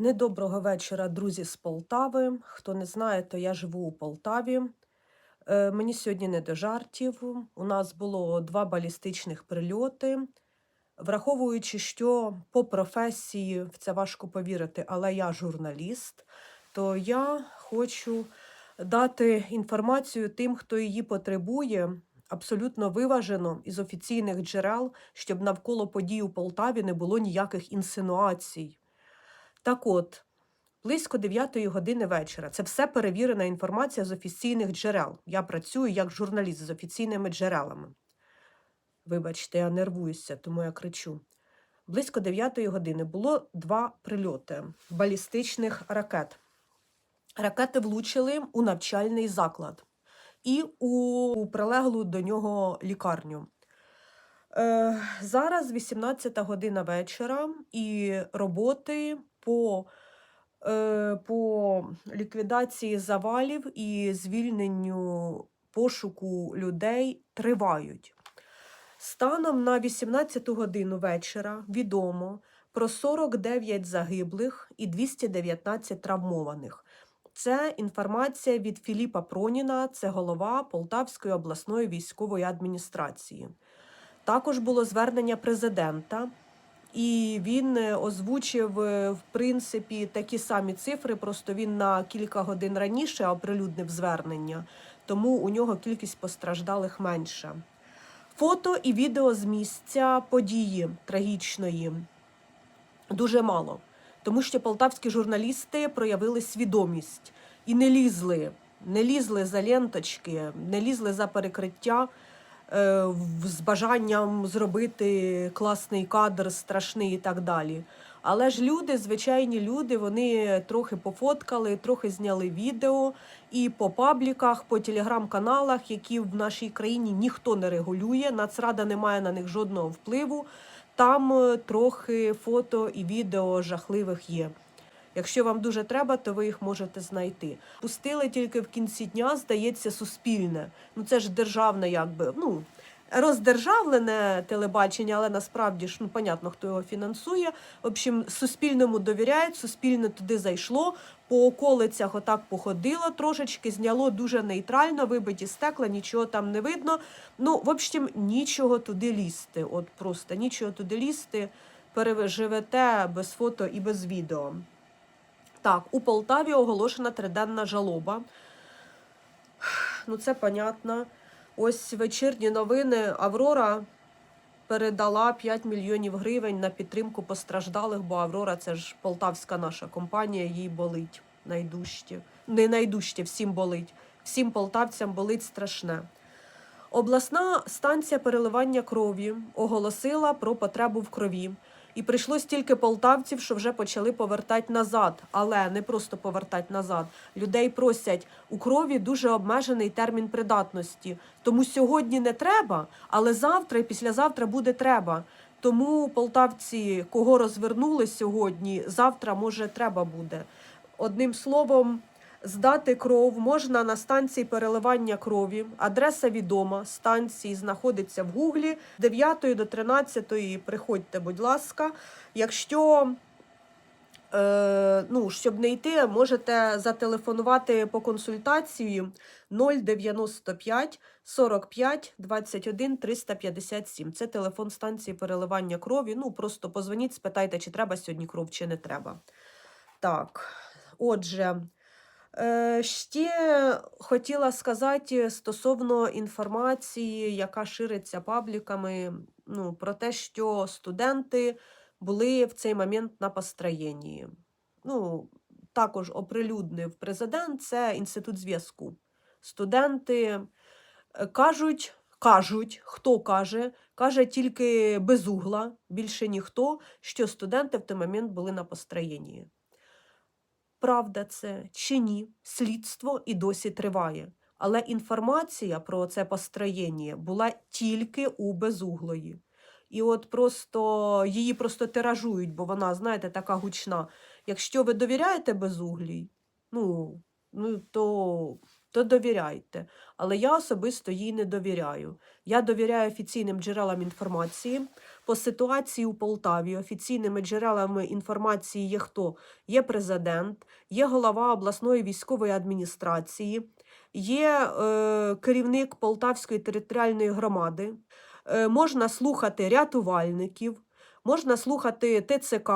Недоброго вечора, друзі з Полтави. Хто не знає, то я живу у Полтаві. Е, мені сьогодні не до жартів. У нас було два балістичних прильоти. Враховуючи, що по професії в це важко повірити, але я журналіст, то я хочу дати інформацію тим, хто її потребує, абсолютно виважено із офіційних джерел, щоб навколо подій у Полтаві не було ніяких інсинуацій. Так от, близько 9 години вечора. Це все перевірена інформація з офіційних джерел. Я працюю як журналіст з офіційними джерелами. Вибачте, я нервуюся, тому я кричу. Близько 9 години було два прильоти балістичних ракет. Ракети влучили у навчальний заклад і у прилеглу до нього лікарню. Е, зараз 18 година вечора, і роботи по, е, по ліквідації завалів і звільненню пошуку людей тривають. Станом на 18 годину вечора відомо про 49 загиблих і 219 травмованих. Це інформація від Філіпа Проніна, це голова Полтавської обласної військової адміністрації. Також було звернення президента, і він е, озвучив, е, в принципі, такі самі цифри, просто він на кілька годин раніше оприлюднив звернення, тому у нього кількість постраждалих менша. Фото і відео з місця події трагічної дуже мало, тому що полтавські журналісти проявили свідомість і не лізли, не лізли за ленточки, не лізли за перекриття з бажанням зробити класний кадр, страшний і так далі. Але ж люди, звичайні люди, вони трохи пофоткали, трохи зняли відео і по пабліках, по телеграм-каналах, які в нашій країні ніхто не регулює, Нацрада не має на них жодного впливу. Там е, трохи фото і відео жахливих є. Якщо вам дуже треба, то ви їх можете знайти. Пустили тільки в кінці дня, здається, суспільне. Ну це ж державне, якби ну роздержавлене телебачення, але насправді ж ну понятно, хто його фінансує. В общем, суспільному довіряють, суспільне туди зайшло. По околицях отак походило трошечки, зняло дуже нейтрально, вибиті стекла, нічого там не видно. Ну, в общем, нічого туди лізти. От просто нічого туди лізти. Переживете без фото і без відео. Так, у Полтаві оголошена триденна жалоба. Ну, це понятно. Ось вечірні новини. Аврора передала 5 мільйонів гривень на підтримку постраждалих, бо Аврора це ж полтавська наша компанія, їй болить найдужче. Не найдужче, всім болить. Всім полтавцям болить страшне. Обласна станція переливання крові оголосила про потребу в крові. І прийшло стільки полтавців, що вже почали повертати назад. Але не просто повертати назад. Людей просять у крові дуже обмежений термін придатності. Тому сьогодні не треба, але завтра і післязавтра буде треба. Тому полтавці, кого розвернули сьогодні, завтра може треба буде. Одним словом, здати кров можна на станції переливання крові. Адреса відома. Станції знаходиться в Гуглі. З 9 до 13 приходьте, будь ласка. Якщо е, ну, щоб не йти, можете зателефонувати по консультації 095 45 21 357. Це телефон станції переливання крові. Ну, просто позвоніть, спитайте, чи треба сьогодні кров, чи не треба. Так, отже. Е, Ще хотіла сказати стосовно інформації, яка шириться пабліками, ну, про те, що студенти були в цей момент на построєнні. Ну, також оприлюднив президент, це інститут зв'язку. Студенти е, кажуть, кажуть, хто каже, каже тільки без угла, більше ніхто, що студенти в той момент були на построєнні. Правда це чи ні, слідство і досі триває. Але інформація про це построєння була тільки у безуглої. І от просто її просто тиражують, бо вона, знаєте, така гучна. Якщо ви довіряєте безуглій, ну, ну то, то довіряйте. Але я особисто їй не довіряю. Я довіряю офіційним джерелам інформації. По ситуації у Полтаві офіційними джерелами інформації є хто? Є президент, є голова обласної військової адміністрації, є е, керівник Полтавської територіальної громади. Е, можна слухати рятувальників, можна слухати ТЦК.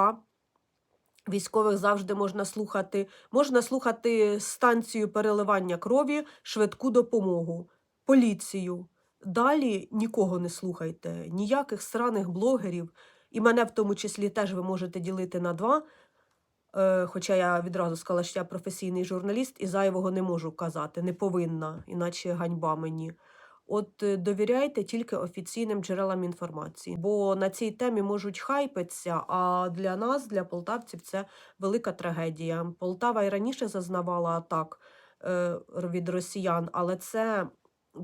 Військових завжди можна слухати. Можна слухати станцію переливання крові, швидку допомогу, поліцію. Далі нікого не слухайте, ніяких сраних блогерів. І мене в тому числі теж ви можете ділити на два. Е, хоча я відразу сказала, що я професійний журналіст і зайвого не можу казати, не повинна, іначе ганьба мені. От е, довіряйте тільки офіційним джерелам інформації, бо на цій темі можуть хайпитися, а для нас, для полтавців, це велика трагедія. Полтава і раніше зазнавала атак е, від росіян, але це,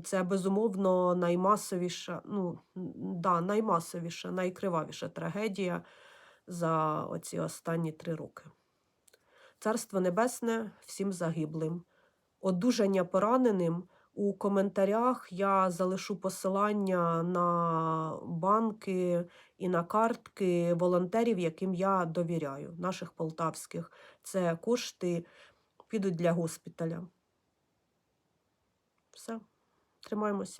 це безумовно наймасовіша, ну, да, наймасовіша, найкривавіша трагедія за оці останні три роки. Царство Небесне всім загиблим. Одужання пораненим. У коментарях я залишу посилання на банки і на картки волонтерів, яким я довіряю, наших полтавських. Це кошти підуть для госпіталя. Все, тримаємось.